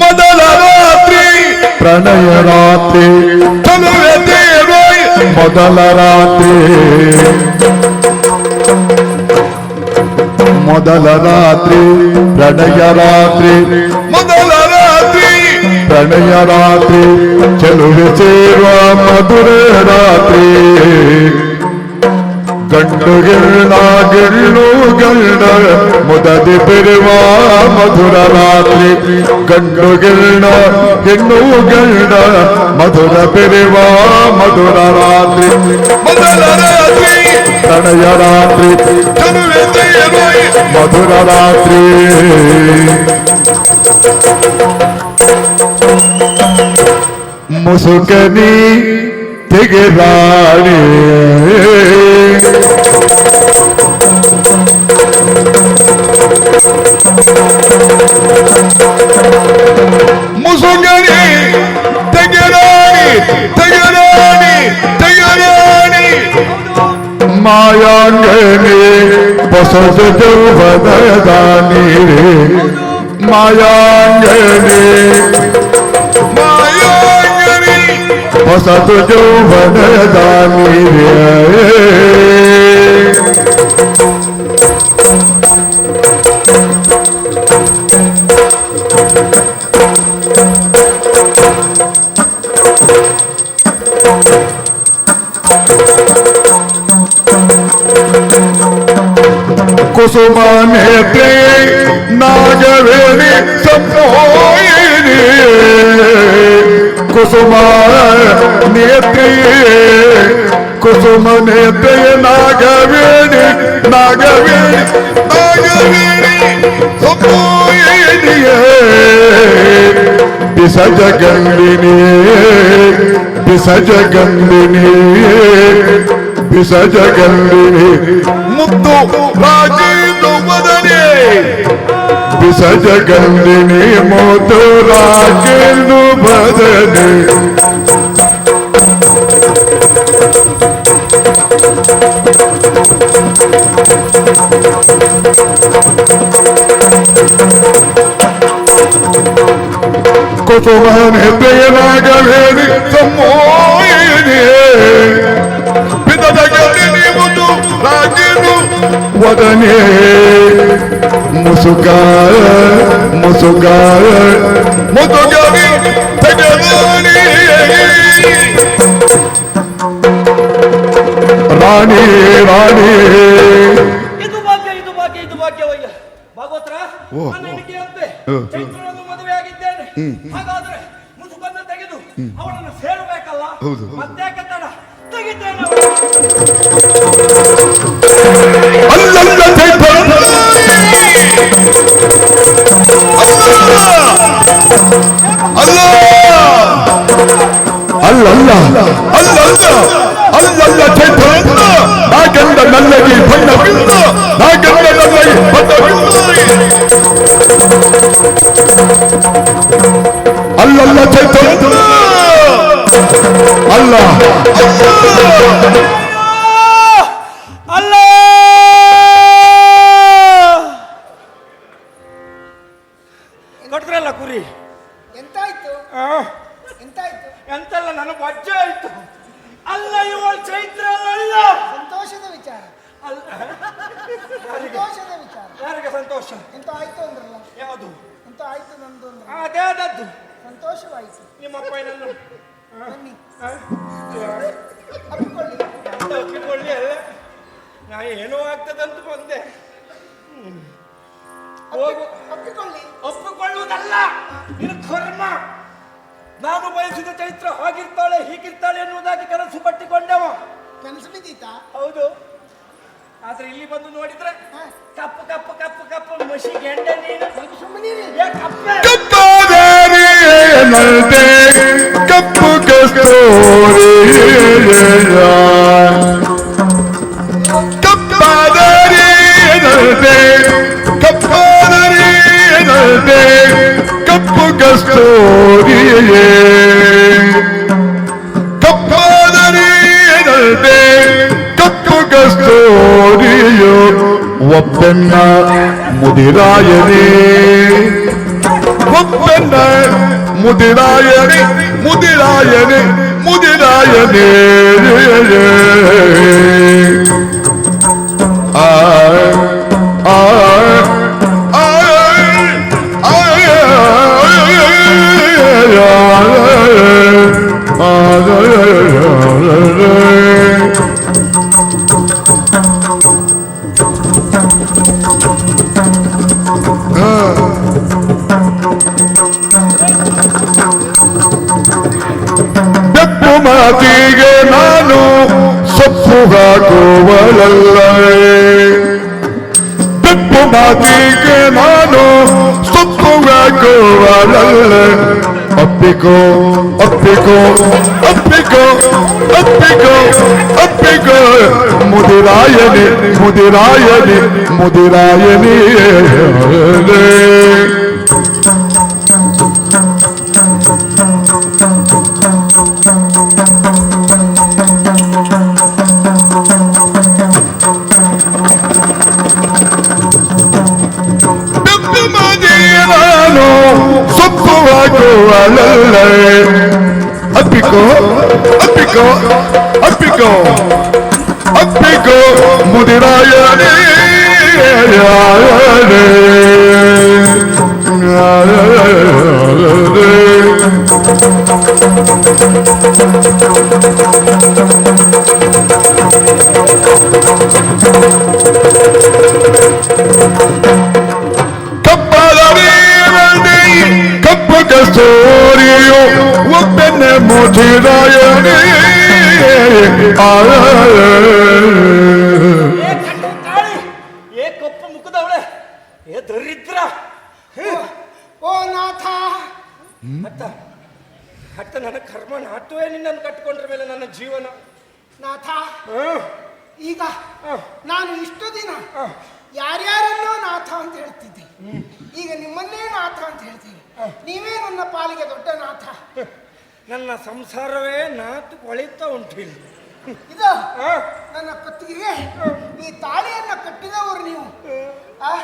ಮೊದಲ ರಾತ್ರಿ ಪ್ರಣಯ ರಾತ್ರಿ ಚಲುವೆ ದೇವೋಯ್ ಮೊದಲ ರಾತ್ರಿ ಮೊದಲ ರಾತ್ರಿ ಪ್ರಣಯ ರಾತ್ರಿ ಮೊದಲ ರಾತ್ರಿ ಪ್ರಣಯ ರಾತ್ರಿ ಚೆಲುವೆ ಸೇರುವ ಮಧುರ ರಾತ್ರಿ ಗಂಡು ಗಿಳ್ಳ ಗಿಳ್ಳು ಗಂಡ ಮುದದಿ ಬಿರುವ ಮಧುರ ರಾತ್ರಿ ಗಂಡು ಗಿಳ್ಳ ಹೆಣ್ಣು ಗಂಡ ಮಧುರ ಬಿರುವ ಮಧುರ ರಾತ್ರಿ ಮೊದಲ ರಾತ್ರಿ ಪ್ರಣಯ ರಾತ್ರಿ ಚಲುವೆ ದೇವೋಯ್ ಮಧುರ ರಾತ್ರಿ ಮುಸುಕನಿ सत सतजो वनदानी कुसुमान प्रे नाजवेणी सपनों ಕುಸುಮ ನೇತ್ರೆ ಕುಸುಮ ನೇತ್ರೆ ನಾಗವೇಣಿ ನಾಗವೇಣಿ ನಾಗವೇಣಿ ಸಂಮೋಹಿನಿಯೇ ಬಿಸಜ ಗಂಡಿನಿ ಬಿಸಜ ಗಂಡಿನಿ ಬಿಸಜ ಗಂಡಿನಿ ಮುತ್ತು ರಾಜೇಂದ್ರ ವದನೆ. سج گندنی موتو راکلو بدنے കൊതുവാനെ പേരാകവേണി തമ്മോയിനെ പിതകനെ വടനേ ಮುಸುಗಾಯ ಮುತ್ತುಗರಿ ತೆಗೆರಾಣಿ ರಾಣಿ ರಾಣಿ. ಇದು ಭಾಗ್ಯ ಇದು ಭಾಗ್ಯ ಇದು ಭಾಗ್ಯವಯ್ಯ. ಭಾಗವತ್ರ ಹ್ಮ್. ಚೈತ್ರನನ್ನು ಮದುವೆಯಾಗಿದ್ದೇನೆ ಹಾಗಾದ್ರೆ ಮುಸುಕನ್ನು ತೆಗೆದು ಅವಳನ್ನು ಸೇರಬೇಕಲ್ಲ? ಹೌದು, ಹೌದು. ಮತ್ತೆ ಕಟ್ಟಡ ತೆಗಿದ್ದೇನೆ ಅಲ್ಲಲ್ಲ ಚೈತ್ರ ಅಲ್ಲಲ್ಲ. ಅಲ್ಲಲ್ಲ ಅಲ್ಲಲ್ಲ ಚೈತ್ರ. ನಾಗಂಡ ನಲ್ಲಗಿ ಬಣ್ಣವಿಲ್ಲ ನಾಗಂಡ ನಲ್ಲಗಿ ಬಣ್ಣವಿಲ್ಲ ಅಲ್ಲಲ್ಲ ಅಲ್ಲ ಅಲ್ಲ. ಒಪ್ಪಿಕೊಳ್ಳಿ ಅಲ್ಲ. ನಾ ಏನೋ ಆಗ್ತದಂತ ಬಂದೆ. ಹೋಗು. ಒಪ್ಪಿಕೊಳ್ಳುವುದಲ್ಲ. ಇದು ಕರ್ಮ ನಾನು ಬಯಸಿದ ಚೈತ್ರ ಹಾಗಿರ್ತಾಳೆ ಹೀಗಿರ್ತಾಳೆ ಎನ್ನುವುದಾಗಿ ಕನಸು ಪಟ್ಟಿಕೊಂಡೆವ. ಕನಸು ಬಿದ್ದೀತಾ ಹೌದು. ಆದ್ರೆ ಇಲ್ಲಿ ಬಂದು ನೋಡಿದ್ರೆ. ಕಪ್ಪು ಕಪ್ಪು ಕಪ್ಪು ಕಪ್ಪು ಮಸಿ ಗೆಂಡೆ ನೀನು. ಸ್ವಲ್ಪ ಸುಮ್ಮನಿರಿ ಏ ಕಪ್ಪೆ. ಕಪ್ಪಾದೇರಿಯನಂತೆ ಕಪ್ಪು ಕಸ್ತೂರಿ Penna Mudirayani Penna Mudirayani Mudirayani Mudirayani Ah kumbatige nano Supuweko alale Opigo, opigo, opigo, opigo, opigo Mudirayani, mudirayani, mudirayani ಮುದಿರಾಯನೇ ಬೆಪ್ಪು ಮಾತಿಗೆ ನಾನು ಸೊಪ್ಪು ಹಾಕುವಳಲ್ಲ ಅಪ್ಪಿಕೋ ಅಪ್ಪಿಕೋ ಅಪ್ಪಿಕೋ ಅಪ್ಪಿಕೋ ಮುದಿರಾಯನೇ ಕಪ್ಪದ ಕಣ್ಣು ತಾಳಿ ಏ ಕಪ್ಪು ಮುಖದವಳೆ ಏ ದರಿದ್ರ. ಓ ನಾಥ. ಅತ್ತ ಅತ್ತ ನನ್ನ ಕರ್ಮ ನಾಟುವೆ ನಿನ್ನನ್ನು ಕಟ್ಟಿಕೊಂಡ್ರ ಮೇಲೆ ನನ್ನ ಜೀವನ. ನಾಥ. ಈಗ. ನಾನು ಇಷ್ಟು ದಿನ. ಯಾರ್ಯಾರನ್ನೋ ನಾಥ ಅಂತ ಹೇಳ್ತಿದ್ದೆ. ಈಗ ನಿಮ್ಮನ್ನೇ ನಾಥ ಅಂತ ಹೇಳ್ತೀನಿ. ನೀವೇ ನನ್ನ ಪಾಲಿಗೆ ದೊಡ್ಡ ನಾಥ. ನನ್ನ ಸಂಸಾರವೇ ನಾತು ಕೊಳಿತಾ ಉಂಟು. ಇಲ್ಲಿ ಇದು? ಆ, ನನ್ನ ಕತ್ತಿಗೆ ಈ ತಾಳಿಯನ್ನ ಕಟ್ಟಿದವರು ನೀವು. ಆ,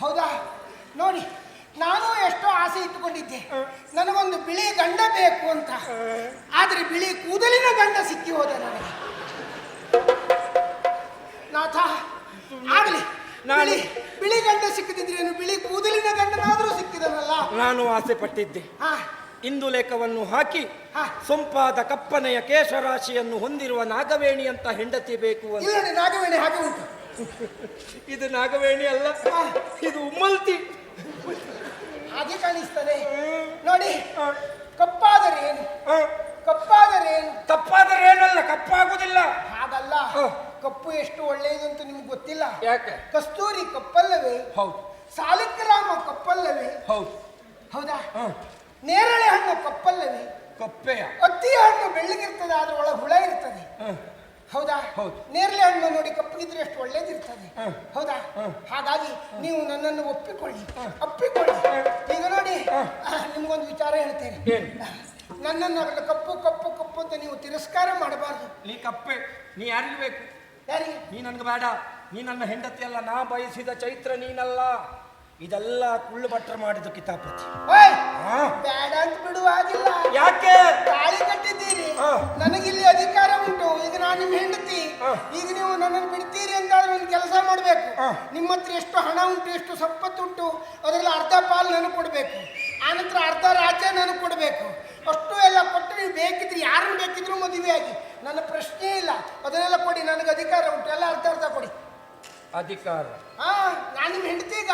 ಹೌದಾ? ನೋಡಿ ನಾನು ಎಷ್ಟೋ ಆಸೆ ಇಟ್ಟುಕೊಂಡಿದ್ದೆ. ನನಗೊಂದು ಬಿಳಿ ಗಂಡ ಬೇಕು ಅಂತ. ಆದ್ರೆ ಬಿಳಿ ಕೂದಲಿನ ಗಂಡ ಸಿಕ್ಕಿ ಹೋದ ನನಗೆ. ನಾಥ ಆಗಲಿ. ನಾನು- ಬಿಳಿ ಬಿಳಿ ಗಂಡ ಸಿಕ್ಕಿದ್ರೆ ಬಿಳಿ ಕೂದಲಿನ ಗಂಡನಾದ್ರೂ ಸಿಕ್ಕಿದನಲ್ಲ? ನಾನು ಆಸೆ ಪಟ್ಟಿದ್ದೆ. ಹಾ ಇಂದು ಲೇಖವನ್ನು ಹಾಕಿ. ಸೊಂಪಾದ ಕಪ್ಪನೆಯ ಕೇಶರಾಶಿಯನ್ನು ಹೊಂದಿರುವ ನಾಗವೇಣಿ ಅಂತ ಹೆಂಡತಿ ಬೇಕು ಅಂತ. ಇಲ್ಲ ನಾಗವೇಣಿ ಹಾಗೆ ಉಂಟು. ಇದು ನಾಗವೇಣಿ ಅಲ್ಲ ಇದು ಉಮ್ಮಲ್ತಿ. ಹಾಗೆ ಕಾಣಿಸ್ತದೆ. ನೋಡಿ ಕಪ್ಪಾದರೆ ಏನು? ಕಪ್ಪಾದರೆ ಏನು? ತಪ್ಪಾದರೆ ಏನಲ್ಲ ಕಪ್ಪಾಗುದಿಲ್ಲ ಹಾಗಲ್ಲ. ಹ. ಕಪ್ಪು ಎಷ್ಟು ಒಳ್ಳೆಯದಂತ ಅಂತ ನಿಮ್ಗೆ ಗೊತ್ತಿಲ್ಲ. ಯಾಕೆ? ಕಸ್ತೂರಿ ಕಪ್ಪಲ್ಲವೇ? ಹೌದು. ಸಾಲಿಗ್ರಾಮ ಕಪ್ಪಲ್ಲವೇ? ಹೌದು. ಹೌದಾ. ನೇರಳೆ ಹಣ್ಣು ಕಪ್ಪಲ್ಲವೇ ಕಪ್ಪೆಯ. ಅತ್ತಿಯ ಹಣ್ಣು ಬೆಳ್ಳಗಿರ್ತದೆ ಆದ್ರೆ ಒಳಗೆ ಹುಳ ಇರ್ತದೆ. ಹೌದಾ? ಹೌದು. ನೇರಳೆ ಹಣ್ಣು ನೋಡಿ ಕಪ್ಪಗಿದ್ರೆ ಎಷ್ಟು ಒಳ್ಳೇದಿರ್ತದೆ. ಹೌದಾ. ಹಾಗಾಗಿ ನೀವು ನನ್ನನ್ನು ಒಪ್ಪಿಕೊಳ್ಳಿ. ಒಪ್ಪಿಕೊಳ್ಳಿ. ಈಗ ನೋಡಿ ನಿಮ್ಗೊಂದು ವಿಚಾರ ಹೇಳ್ತೇನೆ. ನನ್ನನ್ನು ಅದನ್ನು ಕಪ್ಪು ಕಪ್ಪು ಕಪ್ಪು ಅಂತ ನೀವು ತಿರಸ್ಕಾರ ಮಾಡಬಾರ್ದು. ನೀ ಕಪ್ಪೆ ನೀ ಯಾರಿಗೂ ಬೇಕು? ಯಾರಿಗೆ? ನೀ ನನ್ಗೆ ಬೇಡ. ನೀ ನನ್ನ ಹೆಂಡತಿ ಅಲ್ಲ ನಾ ಬಯಸಿದ ಚೈತ್ರ ನೀನಲ್ಲ. ಇದೆಲ್ಲ ಕುಳ್ಳು ಭಟ್ರ ಮಾಡಿದ್ದು ಕಿತಾಪತಿ. ಓಯ್! ಹಾ. ಬೇಡ ಅಂತ ಬಿಡುವಾಗಿಲ್ಲ ಯಾಕೆ? ತಾಳಿ ಕಟ್ಟಿದ್ದೀರಿ. ಹಾ. ನನಗಿಲ್ಲಿ ಅಧಿಕಾರ ಉಂಟು. ಈಗ ನಾನು ನಿಮ್ಮ ಹೆಂಡತಿ. ಹಾ. ಈಗ ನೀವು ನನ್ನನ್ನು ಬಿಡ್ತೀರಿ ಅಂತಾದ್ರೆ ಒಂದು ಕೆಲಸ ಮಾಡಬೇಕು. ಹಾ. ನಿಮ್ಮ ಹತ್ರ ಎಷ್ಟು ಹಣ ಉಂಟು ಎಷ್ಟು ಸಂಪತ್ತು ಉಂಟು ಅದರಲ್ಲಿ ಅರ್ಧ ಪಾಲು ನನಗೆ ಕೊಡಬೇಕು. ಆನಂತರ ಅರ್ಧ ರಾಜ್ಯ ನನಗೆ ಕೊಡಬೇಕು. ಅಷ್ಟು ಎಲ್ಲ ಕೊಟ್ಟು ನೀವು ಬೇಕಿದ್ರೆ ಯಾರನ್ನು ಬೇಕಿದ್ರು ಮದುವೆ ಆಗಿ ನನ್ನ ಪ್ರಶ್ನೆ ಇಲ್ಲ. ಅದನ್ನೆಲ್ಲ ಕೊಡಿ ನನಗೆ ಅಧಿಕಾರ ಉಂಟು. ಎಲ್ಲ ಅರ್ಧ ಅರ್ಧ ಕೊಡಿ. ಅಧಿಕಾರ. ಹಾ ನಾನು ನಿಮ್ಮ ಹೆಂಡತಿ ಈಗ.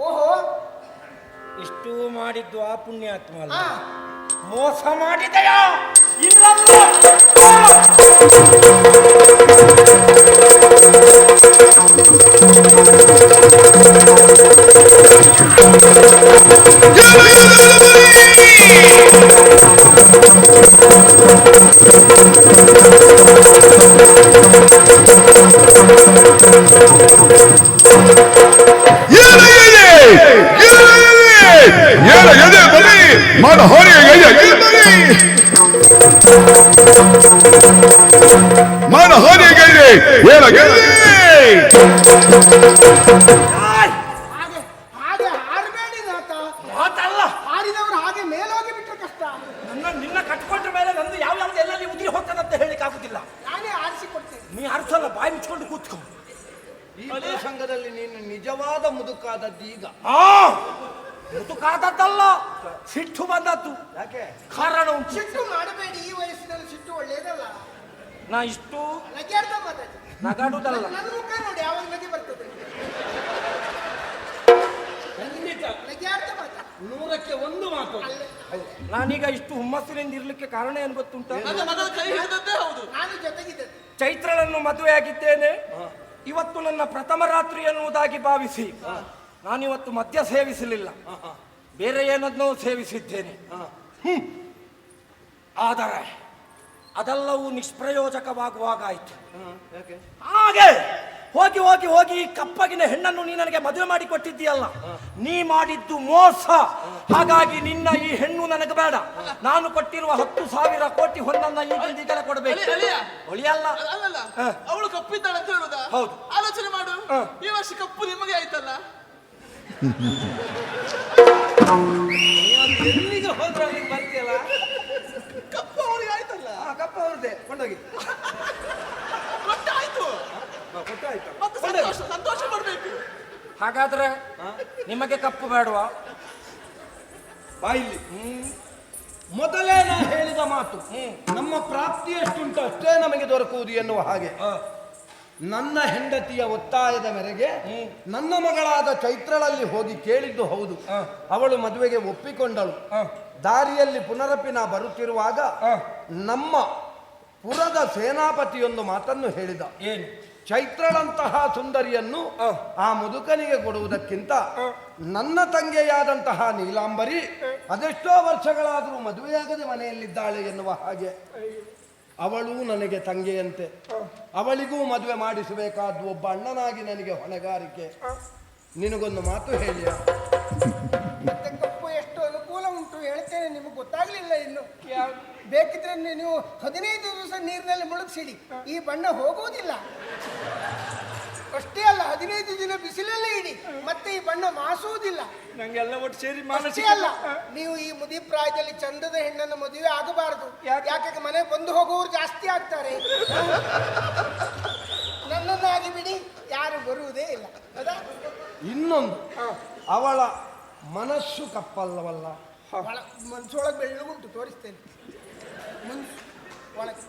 ಓಹೋ. ಇಷ್ಟು ಮಾಡಿದ್ದು ಆ ಪುಣ್ಯಾತ್ಮ ಅಲ್ಲ. ಹಾ. ಮೋಸ ಮಾಡಿದೆಯಾ? ಇಲ್ಲಲ್ಲ. ಹಾಗೆ ಹಾರಬೇಡಿ ನಾಥ ಮಾತಲ್ಲ. ಹಾರಿದವರು ಹಾಗೆ ಮೇಲೋಗಿ ಬಿಟ್ಟರೆ ಕಷ್ಟ. ನನ್ನ ನಿನ್ನ ಕಟ್ಕೊಂಡ ಮೇಲೆ ನಂದು ಯಾವ ಯಾವ್ದು ಎಲ್ಲೆಲ್ಲಿ ಉದುರಿ ಹೋಗ್ತದಂತ ಹೇಳಿಕ್ ಆಗುದಿಲ್ಲ. ನಾನೇ ಆರಿಸಿ ಕೊಡ್ತೇನೆ ನೀ ಅರ್ಸಲ್ಲ ಬಾಯಿ ಮುಚ್ಕೊಂಡು ಕೂತ್ಕೊ. ಈ ಪ್ರಸಂಗದಲ್ಲಿ ನೀನು ನಿಜವಾದ ಮುದುಕಾದದ್ದು ಈಗ ಆ ಮುದುಕಾದದ್ದಲ್ಲ. ಸಿಟ್ಟು ಬಂದದ್ದು. ಯಾಕೆ? ಕಾರಣ ಉಂಟು. ಸಿಟ್ಟು ಮಾಡಬೇಡಿ ಈ ವಯಸ್ಸಿನಲ್ಲಿ ಸಿಟ್ಟು ಒಳ್ಳೇದಲ್ಲ ನಾ ಇಷ್ಟು ನಗಾಡುದಲ್ಲ. ಖಂಡಿತ. ನೂರಕ್ಕೆ ಒಂದು ಮಾತು. ನಾನೀಗ ಇಷ್ಟು ಹುಮ್ಮಸ್ಸಿನಿಂದ ಇರ್ಲಿಕ್ಕೆ ಕಾರಣ ಏನು ಗೊತ್ತುಂಟ? ನನ್ನ ಮಗಳ ಕೈ ಹಿಡಿದದ್ದೇ ಹೌದು. ನಾನು ಜೊತೆಗಿದ್ದೇನೆ. ಚೈತ್ರಳನ್ನು ಮದುವೆಯಾಗಿದ್ದೇನೆ. ಇವತ್ತು ನನ್ನ ಪ್ರಥಮ ರಾತ್ರಿ ಎನ್ನುವುದಾಗಿ ಭಾವಿಸಿ ನಾನಿವತ್ತು ಮದ್ಯ ಸೇವಿಸಲಿಲ್ಲ. ಬೇರೆ ಏನನ್ನೋ ಸೇವಿಸಿದ್ದೇನೆ. ಹ್ಮ್. ಆದರೆ ಅದೆಲ್ಲವೂ ನಿಷ್ಪ್ರಯೋಜಕವಾಗುವಾಗ ಆಯ್ತು ಯಾಕೆ ಹಾಗೆ ಹೋಗಿ ಹೋಗಿ ಹೋಗಿ ಈ ಕಪ್ಪಗಿನ ಹೆಣ್ಣನ್ನು ನೀ ನನಗೆ ಮದುವೆ ಮಾಡಿ ಕೊಟ್ಟಿದ್ದೀಯಲ್ಲ ನೀ ಮಾಡಿದ್ದು ಮೋಸ. ಹಾಗಾಗಿ ನಿನ್ನ ಈ ಹೆಣ್ಣು ನನಗೆ ಬೇಡ. ನಾನು ಕೊಟ್ಟಿರುವ ಹತ್ತು ಸಾವಿರ ಕೋಟಿ ಹೊನ್ನನ್ನ ಈಗಿಂದೀಗಲೇ ಕೊಡಬೇಕು. ಒಳಿಯಲ್ಲ. ಅವಳು ಕಪ್ಪಿದ್ದಾಳೆ ಅಂತ ಹೇಳುದಾ? ಹೌದು. ಆಲೋಚನೆ ಮಾಡು. ಹ. ಈ ವರ್ಷ ಕಪ್ಪು ನಿಮಗೆ ಆಯ್ತಲ್ಲ? ಎಲ್ಲಿಗೆ ಹೋದ್ರೆ ಅಲ್ಲಿಗೆ ಬರ್ತೀಯಲ್ಲ? ಕಪ್ಪ ಅವ್ರದ್ದೇ ಕೊಂಡೋಗಿ ಕೊಟ್ಟಾಯ್ತು ಕೊಟ್ಟಾಯ್ತು ಮತ್ತೆ ಸಂತೋಷ ಸಂತೋಷ ಪಡ್ಬೇಕು. ಹಾಗಾದ್ರೆ ನಿಮಗೆ ಕಪ್ಪು ಬೇಡವಾ? ಬಾಯಿಲಿ. ಮೊದಲೇ ನಾ ಹೇಳಿದ ಮಾತು ನಮ್ಮ ಪ್ರಾಪ್ತಿ ಎಷ್ಟುಂಟು ಅಷ್ಟೇ ನಮಗೆ ದೊರಕುವುದು ಎನ್ನುವ ಹಾಗೆ. ನನ್ನ ಹೆಂಡತಿಯ ಒತ್ತಾಯದ ಮೇರೆಗೆ ನನ್ನ ಮಗಳಾದ ಚೈತ್ರಳಲ್ಲಿ ಹೋಗಿ ಕೇಳಿದ್ದು ಹೌದು. ಅವಳು ಮದುವೆಗೆ ಒಪ್ಪಿಕೊಂಡಳು. ದಾರಿಯಲ್ಲಿ ಪುನರಪಿನ ನಾ ಬರುತ್ತಿರುವಾಗ ನಮ್ಮ ಪುರದ ಸೇನಾಪತಿಯೊಂದು ಮಾತನ್ನು ಹೇಳಿದ. ಏನು? ಚೈತ್ರಳಂತಹ ಸುಂದರಿಯನ್ನು ಆ ಮುದುಕನಿಗೆ ಕೊಡುವುದಕ್ಕಿಂತ ನನ್ನ ತಂಗೆಯಾದಂತಹ ನೀಲಾಂಬರಿ ಅದೆಷ್ಟೋ ವರ್ಷಗಳಾದರೂ ಮದುವೆಯಾಗದೆ ಮನೆಯಲ್ಲಿದ್ದಾಳೆ ಎನ್ನುವ ಹಾಗೆ. ಅವಳು ನನಗೆ ತಂಗೆಯಂತೆ. ಅವಳಿಗೂ ಮದುವೆ ಮಾಡಿಸಬೇಕಾದ್ದು ಒಬ್ಬ ಅಣ್ಣನಾಗಿ ನನಗೆ ಹೊಣೆಗಾರಿಕೆ. ನಿನಗೊಂದು ಮಾತು ಹೇಳಿಯ? ನಿಮಗೆ ಗೊತ್ತಾಗ್ಲಿಲ್ಲ ಇನ್ನು. ಬೇಕಿದ್ರೆ ನೀವು ಹದಿನೈದು ದಿವಸ ನೀರಿನಲ್ಲಿ ಮುಳುಗಿಸಿಡಿ. ಈ ಬಣ್ಣ ಹೋಗುವುದಿಲ್ಲ ಅಷ್ಟೇ ಅಲ್ಲ ಹದಿನೈದು ದಿನ ಬಿಸಿಲಲ್ಲೇ ಇಡಿ. ಮತ್ತೆ ಈ ಬಣ್ಣ ಮಾಸುವುದಿಲ್ಲ ನಂಗೆಲ್ಲ ಒಟ್ಟು ಸೇರಿ ಅಷ್ಟೇ ಅಲ್ಲ ನೀವು ಈ ಮುದಿ ಪ್ರಾಯದಲ್ಲಿ ಚಂದದ ಹೆಣ್ಣನ್ನು ಮದುವೆ ಆಗಬಾರದು. ಯಾಕೆ? ಮನೆ ಬಂದು ಹೋಗುವವರು ಜಾಸ್ತಿ ಆಗ್ತಾರೆ? ನನ್ನನ್ನಾಗಿ ಬಿಡಿ ಯಾರು ಬರುವುದೇ ಇಲ್ಲ. ಅದ? ಇನ್ನೊಂದು. ಅವಳ ಮನಸ್ಸು ಕಪ್ಪಲ್ಲವಲ್ಲ. ಒಳ ಮನ್ಸೊಳಗೆ ಬೆಳ್ಳಗುಂಟು ತೋರಿಸ್ತೇನೆ. ಮನ್ಸು ಒಳಗೆ.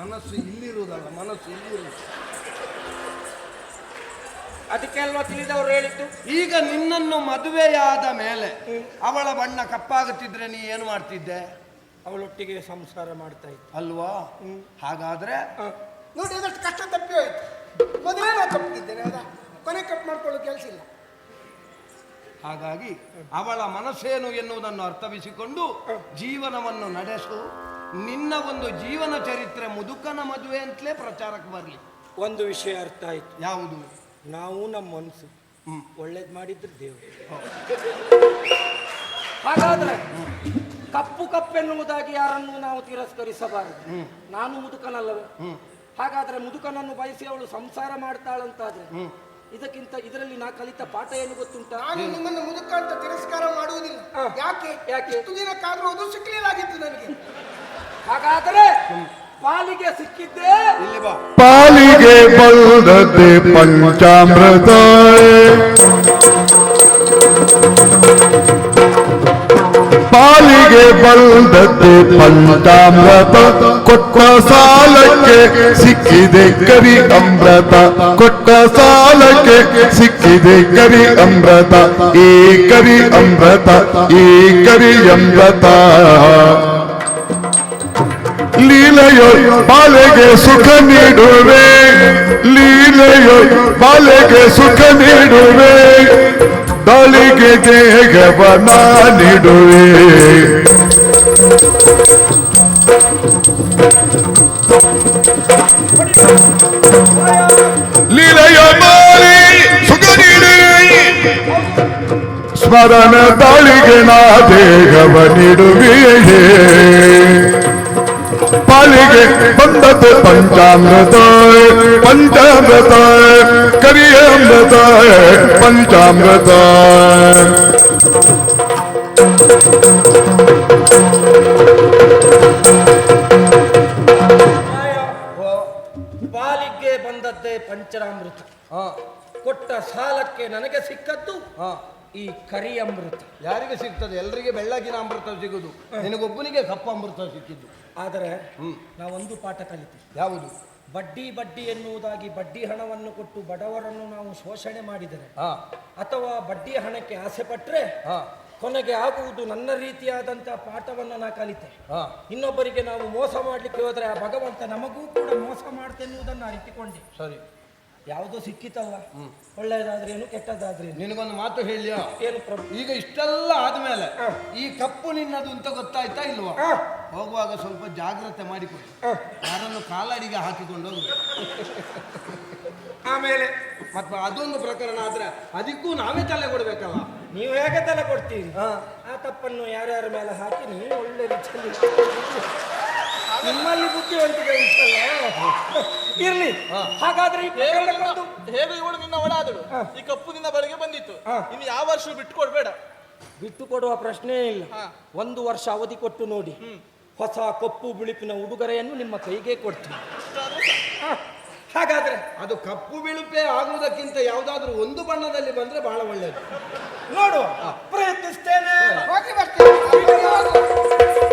ಮನಸ್ಸು ಇಲ್ಲಿರುವುದಲ್ಲ ಮನಸ್ಸು ಇಲ್ಲಿರುವುದು. ಅದಕ್ಕೆ ಅಲ್ವಾ ತಿಳಿದವರು ಹೇಳಿದ್ದು? ಈಗ ನಿನ್ನನ್ನು ಮದುವೆಯಾದ ಮೇಲೆ ಅವಳ ಬಣ್ಣ ಕಪ್ಪಾಗುತ್ತಿದ್ರೆ ನೀ ಏನು ಮಾಡ್ತಿದ್ದೆ? ಅವಳೊಟ್ಟಿಗೆ ಸಂಸಾರ ಮಾಡ್ತಾ ಇತ್ತು ಅಲ್ವಾ? ಹಾಗಾದ್ರೆ? ನೋಡಿ ಅದಷ್ಟು ಕಷ್ಟ ತಪ್ಪಿ ಹೋಯ್ತು. ಮೊದಲೇ ನಾನು ತಪ್ಪಿದ್ದೇನೆ ಹೌದಾ ಕೊನೆ ಕಟ್ ಮಾಡ್ಕೊಳ್ಳೋ ಕೆಲಸ ಇಲ್ಲ. ಹಾಗಾಗಿ ಅವಳ ಮನಸ್ಸೇನು ಎನ್ನುವುದನ್ನು ಅರ್ಥವಿಸಿಕೊಂಡು ಜೀವನವನ್ನು ನಡೆಸು. ನಿನ್ನ ಒಂದು ಜೀವನ ಚರಿತ್ರೆ ಮುದುಕನ ಮದುವೆ ಅಂತಲೇ ಪ್ರಚಾರಕ್ಕೆ ಬರಲಿ. ಒಂದು ವಿಷಯ ಅರ್ಥ ಆಯ್ತು. ಯಾವುದು? ನಾವು ನಮ್ಮ ಮನಸ್ಸು. ಒಳ್ಳೇದು ಮಾಡಿದ್ರೆ ದೇವರು. ಹಾಗಾದ್ರೆ ಕಪ್ಪು ಕಪ್ಪೆನ್ನುವುದಾಗಿ ಯಾರನ್ನು ನಾವು ತಿರಸ್ಕರಿಸಬಾರದು. ನಾನು ಮುದುಕನಲ್ಲವೇ? ಹಾಗಾದ್ರೆ ಮುದುಕನನ್ನು ಬಯಸಿ ಅವಳು ಸಂಸಾರ ಮಾಡ್ತಾಳಂತಾದ್ರೆ ಇದಕ್ಕಿಂತ ಇದರಲ್ಲಿ ನಾ ಕಲಿತ ಪಾಠ ಏನು ಗೊತ್ತುಂಟ? ನಾನು ನಿಮ್ಮನ್ನು ಮುದುಕ ಅಂತ ತಿರಸ್ಕಾರ ಮಾಡುವುದಿಲ್ಲ. ಹ. ಯಾಕೆ? ಯಾಕೆ? ಇಷ್ಟು ಅದು ಸಿಕ್ಕಲಿಲ್ಲಾಗಿತ್ತು ನನಗೆ. ಹಾಗಾದರೆ ಪಾಲಿಗೆ ಸಿಕ್ಕಿದ್ದೇ? ಇಲ್ಲಿ ಬಾ. ಪಾಲಿಗೆ ಬಲ್ದತೆ ಪಂಚಾಮೃತ ಪಾಲಿಗೆ ಬಲ್ದತೆ ಪಂಚಾಮೃತ ಕೊಟ್ಟ ಸಾಲಕ್ಕೆ ಸಿಕ್ಕಿದೆ ಕರಿ ಅಮೃತ ಕೊಟ್ಟ ಸಾಲಕ್ಕೆ ಸಿಕ್ಕಿದೆ ಕರಿ ಅಮೃತ ಈ ಕರಿ ಅಮೃತ ಈ ಕರಿ ಅಮೃತ ಲೀಲೆಯೋ ಬಾಲೆಗೆ ಸುಖ ನೀಡುವೆ ಲೀಲೆಯೋ ಬಾಲೆಗೆ ಸುಖ ನೀಡುವೆ ದಾಳಿಗೆ ದೇಹವನ ನೀಡುವೆ. ಲೀಲೆಯ ಬಾಲಿ ಸುಖ ನೀಡುವೆ ಸ್ಮರಣ ದಾಳಿಗೆ ನಾ ದೇಹವ ನೀಡುವೆಯೇ. ಬಾಳಿಗೆ ಬಂದದ್ದು ಪಂಚಾಮೃತ ಪಂಚಾಮೃತ ಕರಿಯಾಮೃತ ಪಂಚಾಮೃತ ಪಾಲಿಗೆ ಬಂದದ್ದೇ ಪಂಚರಾಮೃತ. ಹಾ. ಕೊಟ್ಟ ಸಾಲಕ್ಕೆ ನನಗೆ ಸಿಕ್ಕದ್ದು ಹಾ. ಈ ಕರಿ ಅಮೃತ. ಯಾರಿಗೆ ಸಿಗ್ತದೆ? ಎಲ್ರಿಗೆ ಬೆಳ್ಳಗಿನ ಅಮೃತ ಸಿಗುದು. ನಿನಗೊಬ್ಬನಿಗೆ ಕಪ್ಪ ಅಮೃತ ಸಿಕ್ಕಿದ್ದು. ಆದರೆ ನಾವೊಂದು ಪಾಠ ಕಲಿತು ಯಾವುದು? ಬಡ್ಡಿ ಬಡ್ಡಿ ಎನ್ನುವುದಾಗಿ ಬಡ್ಡಿ ಹಣವನ್ನು ಕೊಟ್ಟು ಬಡವರನ್ನು ನಾವು ಶೋಷಣೆ ಮಾಡಿದರೆ ಅಥವಾ ಬಡ್ಡಿ ಹಣಕ್ಕೆ ಆಸೆ ಪಟ್ಟರೆ ಕೊನೆಗೆ ಆಗುವುದು ನನ್ನ ರೀತಿಯಾದಂತಹ ಪಾಠವನ್ನು ನಾ ಕಲಿತೆ. ಇನ್ನೊಬ್ಬರಿಗೆ ನಾವು ಮೋಸ ಮಾಡಲಿಕ್ಕೆ ಹೋದರೆ ಆ ಭಗವಂತ ನಮಗೂ ಕೂಡ ಮೋಸ ಮಾಡ್ತೆನ್ನುವುದನ್ನು ಅರಿತುಕೊಂಡೆ. ಸರಿ. ಯಾವುದೋ ಸಿಕ್ಕಿತಲ್ಲ. ಒಳ್ಳೆಯದಾದ್ರೇನು ಕೆಟ್ಟದಾದ್ರೇನು ನಿನಗೊಂದು ಮಾತು ಹೇಳಿಯೋ? ಏನು ಪ್ರಭು? ಈಗ ಇಷ್ಟೆಲ್ಲ ಆದ್ಮೇಲೆ ಈ ಕಪ್ಪು ನಿನ್ನದು ಅಂತ ಗೊತ್ತಾಯ್ತಾ ಇಲ್ವಾ? ಹೋಗುವಾಗ ಸ್ವಲ್ಪ ಜಾಗ್ರತೆ ಮಾಡಿಕೊಡಿ. ಯಾರನ್ನು ಕಾಲಡಿಗೆ ಹಾಕಿಕೊಂಡು ಹೋಗು ಆಮೇಲೆ? ಮತ್ತೆ ಅದೊಂದು ಪ್ರಕರಣ ಆದ್ರೆ ಅದಕ್ಕೂ ನಾವೇ ತಲೆ ಕೊಡ್ಬೇಕಲ್ಲ? ನೀವು ಹೇಗೆ ತಲೆ ಕೊಡ್ತೀನಿ. ಆ ತಪ್ಪನ್ನು ಯಾರ್ಯಾರ ಮೇಲೆ ಹಾಕಿ ನೀವು ಒಳ್ಳೆ ರೀತಿಯಲ್ಲಿ ನಿಮ್ಮಲ್ಲಿ ಬುದ್ಧಿವಂತಿಕೆ ಉಂಟಲ್ಲ ಇರ್ಲಿ. ಹಾಗಾದ್ರೆ ಈ ಹೇಗೆ ಇವಳು ನಿನ್ನ ಒಳಾದಳು. ಈ ಕಪ್ಪು ನಿನ್ನ ಬಳಿಗೆ ಬಂದಿತ್ತು ಇನ್ನು ಯಾವ ವರ್ಷ ಬಿಟ್ಕೊಡ್ಬೇಡ ಬಿಟ್ಟು ಕೊಡುವ ಪ್ರಶ್ನೆ ಇಲ್ಲ. ಒಂದು ವರ್ಷ ಅವಧಿ ಕೊಟ್ಟು ನೋಡಿ. ಹೊಸ ಕಪ್ಪು ಬಿಳುಪಿನ ಉಡುಗೊರೆಯನ್ನು ನಿಮ್ಮ ಕೈಗೆ ಕೊಡ್ತೀನಿ. ಹಾಗಾದ್ರೆ ಅದು ಕಪ್ಪು ಬಿಳುಪೆ ಆಗುವುದಕ್ಕಿಂತ ಯಾವುದಾದ್ರೂ ಒಂದು ಬಣ್ಣದಲ್ಲಿ ಬಂದ್ರೆ ಬಹಳ ಒಳ್ಳೆಯದು ನೋಡುವ. ಪ್ರಯತ್ನಿಸ್ತೇನೆ. ಹೋಗಿ ಬರ್ತೇನೆ